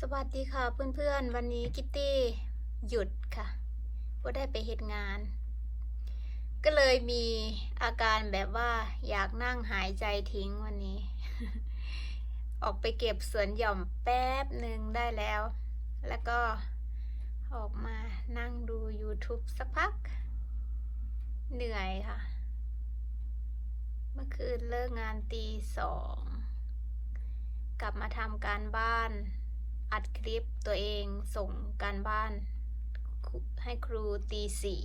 สวัสดีค่ะเพื่อนๆ วันนี้กิตตี้หยุดค่ะว่าได้ไปเหตุงาน ก็เลยมีอาการแบบว่าอยากนั่งหายใจทิ้งวันนี้ ออกไปเก็บสวนหย่อมแป๊บหนึ่งได้แล้ว แล้วก็ออกมานั่งดู YouTube สักพัก เหนื่อยค่ะ เมื่อคืนเลิกงานตีสอง กลับมาทำการบ้าน อัดคลิปตัวเองส่งการบ้าน ให้ครูตีสี่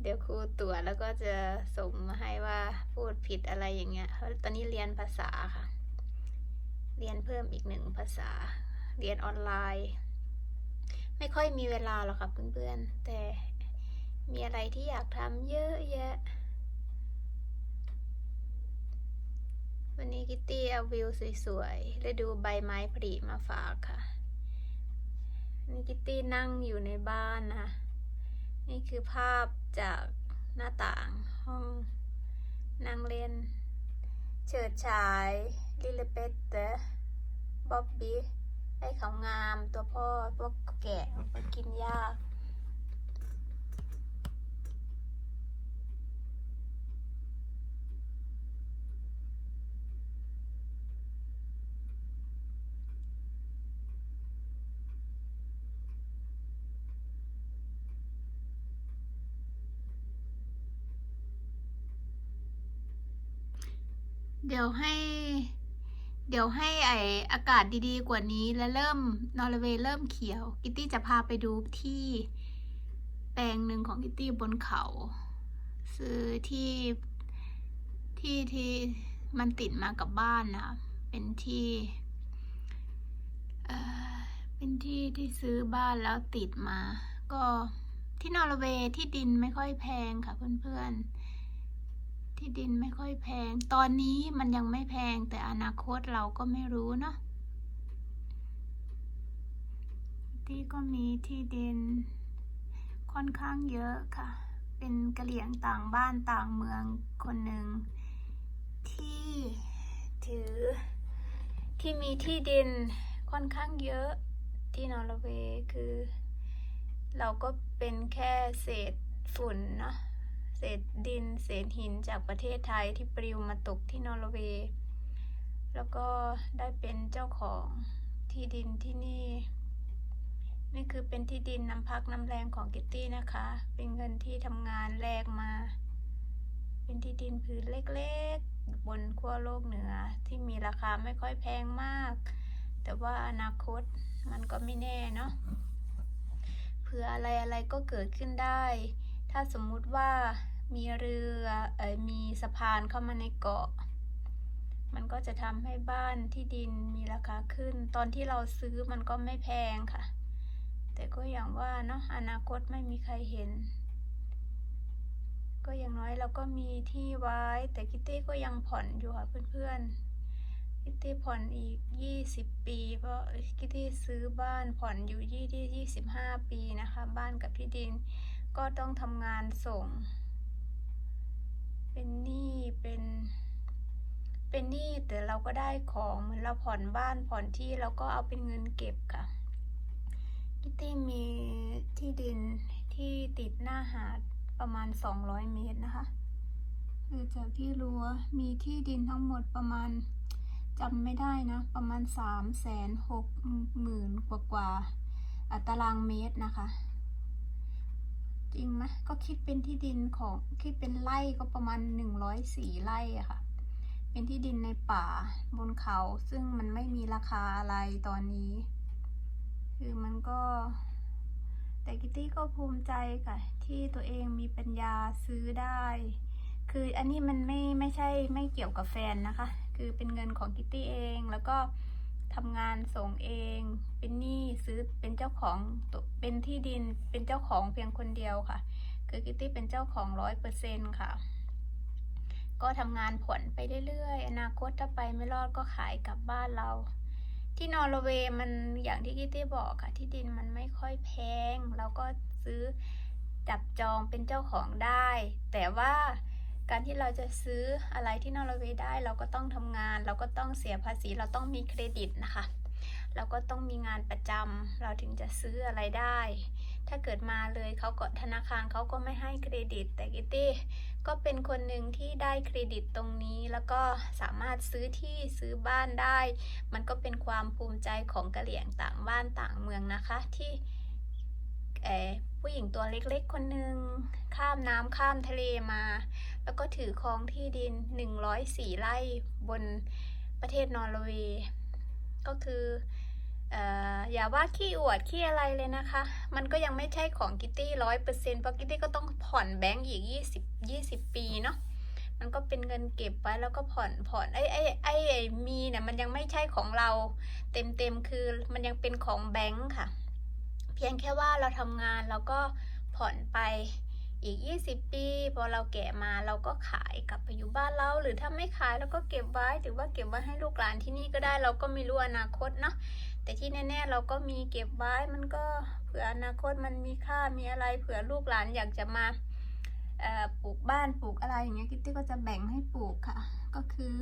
เดี๋ยวครูตรวจแล้วก็จะส่งมาให้ว่าพูดผิดอะไรอย่างเงี้ยเพราะตอนนี้เรียนภาษาค่ะ เรียนเพิ่มอีกหนึ่งภาษา เรียนออนไลน์ ไม่ค่อยมีเวลาหรอกค่ะเพื่อนๆ แต่มีอะไรที่อยากทำเยอะแยะ วันนี้กิตตี้เอาวิวสวยๆและดูใบไม้ผลิมาฝากค่ะ นี่กิตตี้นั่งอยู่ในบ้านนะ นี่คือภาพจากหน้าต่างห้องนั่งเล่น เฉิดฉายลิลเปตเตอร์บ๊อบบี้ไอ้เขางามตัวพ่อพวกแกะกินหญ้า เดี๋ยวให้ เดี๋ยวให้ไออากาศดีๆ กว่านี้แล้วเริ่มนอร์เวย์เริ่มเขียว กิตตี้จะพาไปดูที่แปลงหนึ่งของกิตตี้บนเขา ซื้อที่ที่ที่มันติดมากับบ้านนะ เป็นที่เอ่อเป็นที่ที่ซื้อบ้านแล้วติดมา ก็ที่นอร์เวย์ที่ดินไม่ค่อยแพงค่ะเพื่อนๆ ที่ดินไม่ค่อยแพง ตอนนี้มันยังไม่แพงแต่อนาคตเราก็ไม่รู้เนาะที่ก็มีที่ดินค่อนข้างเยอะค่ะ เป็นกะเหลี่ยงต่างบ้านต่างเมืองคนหนึ่งที่ถือที่มีที่ดินค่อนข้างเยอะที่นอร์เวย์คือ เราก็เป็นแค่เศษฝุ่นเนาะ ศษดิน เศษหินจากประเทศไทยที่ปลิวมาตกที่นอร์เวย์ แล้วก็ได้เป็นเจ้าของที่ดินที่นี่ นี่คือเป็นที่ดินน้ำพักน้ำแรงของกิตตี้นะคะ เป็นเงินที่ทำงานแลกมา เป็นที่ดินผืนเล็กๆ บนขั้วโลกเหนือที่มีราคาไม่ค่อยแพงมาก แต่ว่าอนาคตมันก็ไม่แน่เนาะเผื่ออะไรอะไรก็เกิดขึ้นได้ ถ้าสมมุติว่า มีเรือเออมีสะพานเข้ามาในเกาะ มันก็จะทำให้บ้านที่ดินมีราคาขึ้น ตอนที่เราซื้อมันก็ไม่แพงค่ะ แต่ก็อย่างว่าเนาะอนาคตไม่มีใครเห็น ก็อย่างน้อยเราก็มีที่ไว้ แต่คิตตี้ก็ยังผ่อนอยู่ค่ะเพื่อนๆ คิตตี้ผ่อนอีก 20 ปี เพราะคิตตี้ซื้อบ้านผ่อนอยู่ยี่ที่25 ปีนะคะ บ้านกับที่ดินก็ต้องทำงานส่ง เป็นหนี้เป็นเป็นหนี้แต่เราก็ได้ของเหมือนเราผ่อนบ้านผ่อนที่เราก็เอาเป็นเงินเก็บค่ะคิตตี้มีที่ดินที่ติดหน้าหาดประมาณ 200 เมตรนะคะคือจากที่รั้วมีที่ดินทั้งหมดประมาณจำไม่ได้นะ ประมาณ3 6 0 0 0 0กว่ากว่าๆอะตารางเมตรนะคะ จริงไหมก็คิดเป็นที่ดินของคิดเป็นไร่ก็ประมาณหนึ่งร้อยสี่ไร่อะค่ะ เป็นที่ดินในป่าบนเขา ซึ่งมันไม่มีราคาอะไรตอนนี้ คือมันก็ แต่กิตตี้ก็ภูมิใจค่ะที่ตัวเองมีปัญญาซื้อได้ คืออันนี้มันไม่ไม่ใช่ไม่เกี่ยวกับแฟนนะคะ คือเป็นเงินของกิตตี้เองแล้วก็ ทำงานส่งเอง เป็นหนี้ซื้อเป็นเจ้าของเป็นที่ดินเป็นเจ้าของเพียงคนเดียวค่ะ คือกิตตี้เป็นเจ้าของร้อยเปอร์เซ็นค่ะ ก็ทำงานผ่อนไปเรื่อยๆอนาคตถ้าไปไม่รอดก็ขายกลับบ้านเรา ที่นอร์เวย์มันอย่างที่กิตตี้บอกค่ะ ที่ดินมันไม่ค่อยแพงเราก็ซื้อจับจองเป็นเจ้าของได้ แต่ว่า การที่เราจะซื้ออะไรที่นอร์เวย์ได้ เราก็ต้องทำงาน เราก็ต้องเสียภาษีเราต้องมีเครดิตนะคะ เราก็ต้องมีงานประจำเราถึงจะซื้ออะไรได้ ถ้าเกิดมาเลยเขาก็ธนาคารเขาก็ไม่ให้เครดิต แต่กิตตี้ก็เป็นคนหนึ่งที่ได้เครดิตตรงนี้ แล้วก็สามารถซื้อที่ซื้อบ้านได้ มันก็เป็นความภูมิใจของกะเหลี่ยงต่างบ้านต่างเมืองนะคะที่ ผู้หญิงตัวเล็กๆ คนหนึ่งข้ามน้ำข้ามทะเลมา แล้วก็ถือครองที่ดิน 104 ไร่บนประเทศนอร์เวย์ก็คือออย่าว่าขี้อวดขี้อะไรเลยนะคะ มันก็ยังไม่ใช่ของกิตตี้ร้อยเปอร์เซ็นต์เพราะกิตตี้ก็ต้องผ่อนแบงก์อีก 20 20 ปีเนาะมันก็เป็นเงินเก็บไว้แล้วก็ผ่อนผ่อนไอ้ไอ้ไอ้ไอ้มีเนี่ยมันยังไม่ใช่ของเรา เต็มเต็มคือมันยังเป็นของแบงก์ค่ะ พียงแค่ว่าเราทำงานเราก็ผ่อนไปอีก 20 ปีพอเราแก่มาเราก็ขายกลับไปอยู่บ้านเรา หรือถ้าไม่ขายเราก็เก็บไว้หรือว่าเก็บไว้ให้ลูกหลานที่นี่ก็ได้เราก็ไม่รู้อนาคตเนาะแต่ที่แน่ ๆ เราก็มีเก็บไว้มันก็เผื่ออนาคตมันมีค่ามีอะไรเผื่อลูกหลานอยากจะมาปลูกบ้านปลูกอะไรอย่างเงี้ยกิตตี้ก็จะแบ่งให้ปลูกค่ะ ก็คือ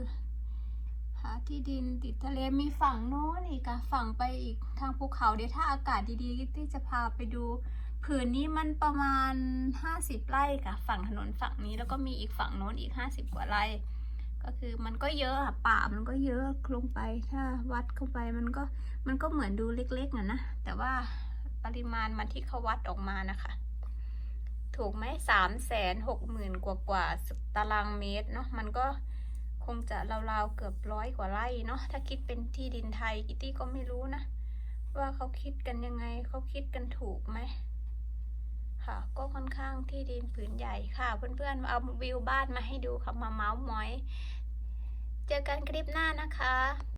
หาที่ดินติดทะเลมีฝั่งโน้นอีกอะฝั่งไปอีกทางภูเขาเดี๋ยวถ้าอากาศดีๆกิตตี้จะพาไปดูผืนนี้มันประมาณ 50 ไร่ค่ะฝั่งถนนฝั่งนี้แล้วก็มีอีกฝั่งโน้นอีก 50 กว่าไร่ก็คือมันก็เยอะอะป่ามันก็เยอะลงไปถ้าวัดเข้าไปมันก็มันก็เหมือนดูเล็กๆอะนะแต่ว่าปริมาณมันที่เขาวัดออกมานะคะ ถูกไหมสามแสนหกหมื่นกว่ากว่าตารางเมตรเนาะมันก็ งจะราวๆเกือบร้อยกว่าไร่เนาะถ้าคิดเป็นที่ดินไทยกิตตี้ก็ไม่รู้นะ ว่าเขาคิดกันยังไงเขาคิดกันถูกไหมค่ะ ก็ค่อนข้างที่ดินผืนใหญ่ค่ะ เพื่อนๆเอาวิวบ้านมาให้ดูค่ะมาเมาส์มอย เจอกันคลิปหน้านะคะ